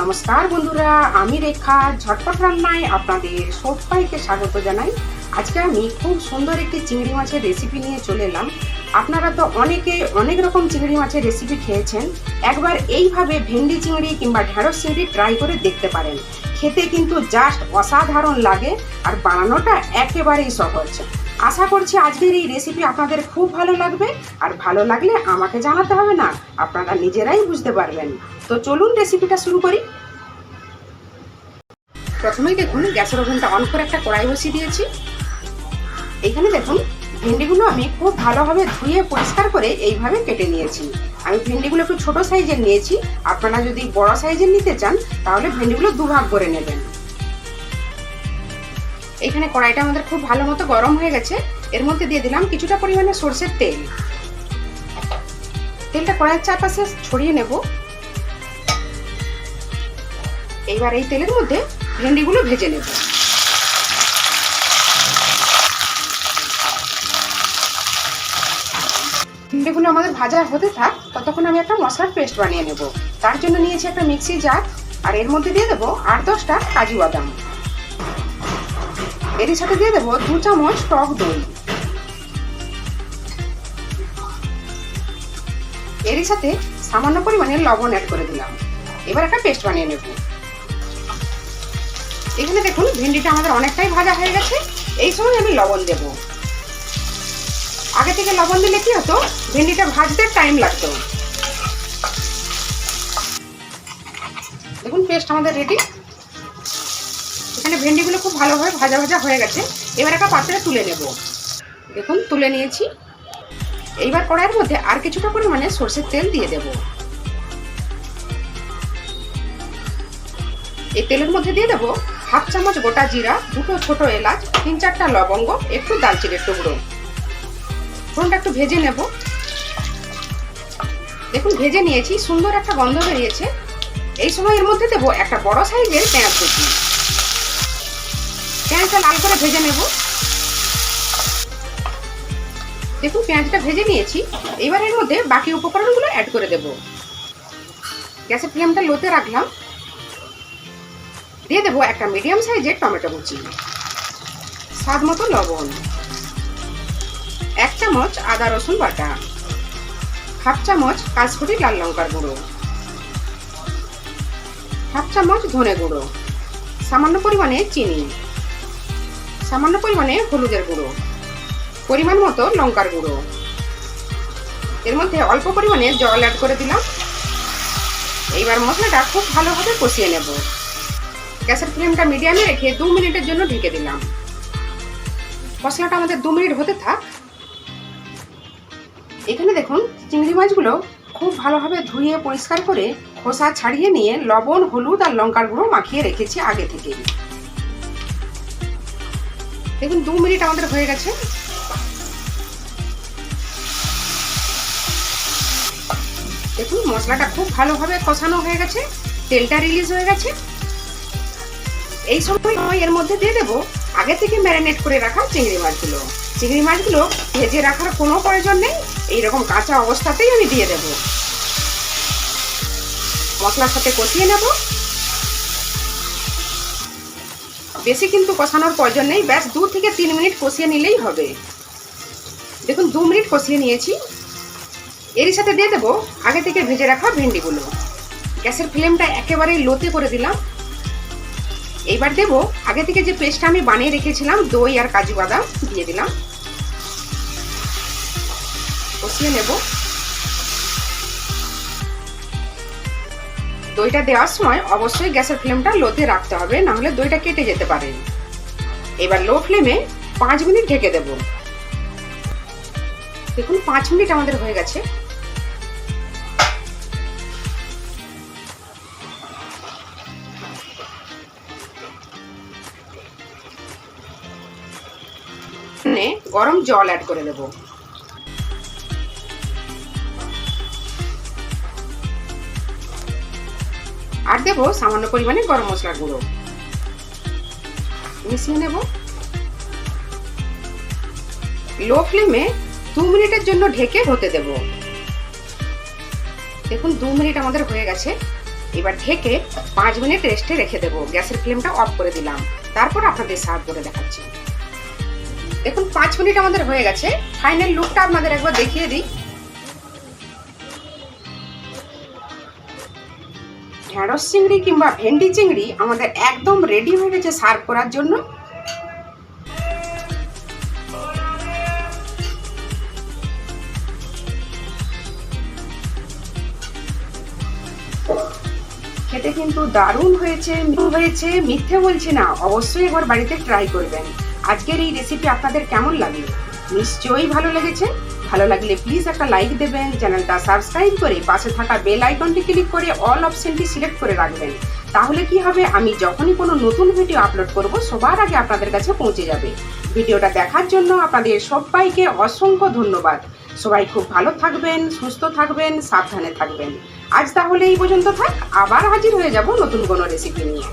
নমস্কার বন্ধুরা, আমি রেখা। ঝটপট রান্নায় আপনাদের সবাইকে স্বাগত জানাই। আজকে আমি খুব সুন্দর একটি চিংড়ি মাছের রেসিপি নিয়ে চলে এলাম। আপনারা তো অনেকে অনেক রকম চিংড়ি মাছের রেসিপি খেয়েছেন। একবার এইভাবে ভেন্ডি চিংড়ি কিংবা ঢেঁড়স চিংড়ি ট্রাই করে দেখতে পারেন। খেতে কিন্তু জাস্ট অসাধারণ লাগে আর বানানোটা একেবারেই সহজ। আশা করছি আজকের এই রেসিপি আপনাদের খুব ভালো লাগবে। আর ভালো লাগলে আমাকে জানাতে হবে না, আপনারা নিজেরাই বুঝতে পারবেন। তো চলুন রেসিপিটা শুরু করি। প্রথমেই দেখুন, গ্যাসের ওভেনটা অন করে একটা কড়াই বসিয়ে দিয়েছি। এইখানে দেখুন, ভেন্ডিগুলো আমি খুব ভালোভাবে ধুয়ে পরিষ্কার করে এইভাবে কেটে নিয়েছি। আমি ভেন্ডিগুলো একটু ছোটো সাইজের নিয়েছি। আপনারা যদি বড় সাইজের নিতে চান, তাহলে ভেন্ডিগুলো দুভাগ করে নেবেন। এখানে কড়াইটা আমাদের খুব ভালো মতো গরম হয়ে গেছে। এর মধ্যে দিয়ে দিলাম কিছুটা পরিমাণে সর্ষের তেল। তেলটা কড়াইয়ের চারপাশে ছড়িয়ে নেব। এইবার এই তেলের মধ্যে ভেন্ডিগুলো ভেজে নেব। ভেন্ডিগুলো আমাদের ভাজা হতে থাক, ততক্ষণ আমি একটা মশলার পেস্ট বানিয়ে নেব। তার জন্য নিয়েছি একটা মিক্সি জার, আর এর মধ্যে দিয়ে দেবো আট দশটা কাজু বাদাম। এরই সাথে দিয়ে দেবো দু চামচ টক দই। এরই সাথে সামান্য পরিমাণে লবণ অ্যাড করে দিলাম। এবার একটা পেস্ট বানিয়ে নেব। এখানে দেখুন, ভেন্ডিটা আমাদের অনেকটাই ভাজা হয়ে গেছে। এই সময় আমি লবণ দেব। আগে থেকে লবণ দিলে কি হতো, ভেন্ডিটা ভাজতে টাইম লাগতো। দেখুন পেস্ট আমাদের রেডি এখানে ভেন্ডিগুলো খুব ভালোভাবে ভাজা ভাজা হয়ে গেছে। এবার একটা পাত্রে তুলে নেব। দেখুন, তুলে নিয়েছি। এইবার কড়াইয়ের মধ্যে আর কিছুটা পরিমাণে সর্ষের তেল দিয়ে দেব। এই তেলের মধ্যে দিয়ে দেবো হাফ চামচ গোটা জিরা, দুটো ছোট এলাচ, তিন চারটা লবঙ্গ, একটু দালচিনির টুকরো। ফোড়নটা একটু ভেজে নেব। দেখুন, ভেজে নিয়েছি, সুন্দর একটা গন্ধ বেরিয়েছে। এই সময় এর মধ্যে দেবো একটা বড় সাইজের পেঁয়াজ কুচি। পেঁয়াজটা লাল করে ভেজে নেব। দেখুন, পেঁয়াজটা ভেজে নিয়েছি। এবার এর মধ্যে বাকি উপকরণগুলো অ্যাড করে দেব। গ্যাসের ফ্লেমটা লোতে রাখলাম। দিয়ে দেবো একটা মিডিয়াম সাইজের টমেটো কুচি। স্বাদ মতো লবণ। এক চামচ আদা, রসুন বাটা। হাফ চামচ কাঁচকুটি লাল লঙ্কার গুঁড়ো। হাফ চামচ ধনে গুঁড়ো। সামান্য পরিমাণে চিনি। সামান্য পরিমাণে হলুদের গুঁড়ো, পরিমাণ মতো লঙ্কার গুঁড়ো। এর মধ্যে অল্প পরিমাণে জল অ্যাড করে দিলাম। এইবার মশলাটা খুব ভালোভাবে কষিয়ে নেব। গ্যাসের ফ্লেমটা মিডিয়ামে রেখে দু মিনিটের জন্য ঢেকে দিলাম। মশলাটা আমাদের দু মিনিট হতে থাক। এখানে দেখুন, চিংড়ি মাছগুলো খুব ভালোভাবে ধুয়ে পরিষ্কার করে খোসা ছাড়িয়ে নিয়ে লবণ, হলুদ আর লঙ্কার গুঁড়ো মাখিয়ে রেখেছি আগে থেকেই। দেখুন, দু মিনিট আমাদের হয়ে গেছে। দেখুন, মশলাটা খুব ভালোভাবে কষানো হয়ে গেছে, তেলটা রিলিজ হয়ে গেছে। এই সময় এর মধ্যে দিয়ে দেবো আগে থেকে ম্যারিনেট করে রাখা চিংড়ি মাছগুলো। চিংড়ি মাছগুলো ভেজে রাখার কোনো প্রয়োজন নেই, এইরকম কাঁচা অবস্থাতেই আমি দিয়ে দেবো। মশলার সাথে কষিয়ে নেব। বেশি কিন্তু কষানোর প্রয়োজন নেই। ব্যাস, দু থেকে তিন মিনিট কষিয়ে নিলেই হবে। দেখুন, দু মিনিট কষিয়ে নিয়েছি। এরই সাথে দিয়ে দেবো আগে থেকে ভেজে রাখা ভেন্ডিগুলো। গ্যাসের ফ্লেমটা একেবারেই লোতে করে দিলাম। এইবার দেবো আগে থেকে যে পেস্টটা আমি বানিয়ে রেখেছিলাম, দই আর কাজু বাদাম, দিয়ে দিলাম। কষিয়ে নেব। দইটা দেওয়ার সময় অবশ্যই গ্যাসের ফ্লেমটা লোতে রাখতে হবে না হলে দইটা কেটে যেতে পারে। এবার লো ফ্লেমে পাঁচ মিনিট ঢেকে দেব। দেখুন, পাঁচ মিনিট আমাদের হয়ে গেছে। গরম জল অ্যাড করে দেব। আর দেব সামান্য পরিমাণে গরম মশলার গুঁড়ো। মিশিয়ে নেব। লো ফ্লেমে দু মিনিটের জন্য ঢেকে হতে দেব। দেখুন, দু মিনিট আমাদের হয়ে গেছে। এবার ঢেকে পাঁচ মিনিট রেস্টে রেখে দেবো। গ্যাসের ফ্লেমটা অফ করে দিলাম। তারপর আপনাদের সার্ভ করে দেখাচ্ছি। দেখুন, পাঁচ মিনিট আমাদের হয়ে গেছে। ফাইনাল লুকটা আপনাদের একবার দেখিয়ে দিই। ঢেঁড়স চিংড়ি কিংবা ভেন্ডি চিংড়ি আমাদের একদম রেডি হয়ে গেছে সার্ভ করার জন্য। খেতে কিন্তু দারুণ হয়েছে হয়েছে, মিথ্যে বলছি না, অবশ্যই একবার বাড়িতে ট্রাই করবেন। আজকের এই রেসিপি আপনাদের কেমন লাগে নিশ্চয়ই ভালো লেগেছে। ভালো লাগলে প্লিজ একটা লাইক দেবেন, চ্যানেলটা সাবস্ক্রাইব করে পাশে থাকা বেল আইকনটি ক্লিক করে অল অপশনটি সিলেক্ট করে রাখবেন। তাহলে কি হবে? আমি যখনই কোনো নতুন ভিডিও আপলোড করব, সবার আগে আপনাদের কাছে পৌঁছে যাবে। ভিডিওটা দেখার জন্য আপনাদের সবাইকে অসংখ্য ধন্যবাদ। সবাই খুব ভালো থাকবেন, সুস্থ থাকবেন, সাবধানে থাকবেন। আজ তাহলে এই পর্যন্ত থাক, আবার হাজির হয়ে যাব নতুন কোনো রেসিপি নিয়ে।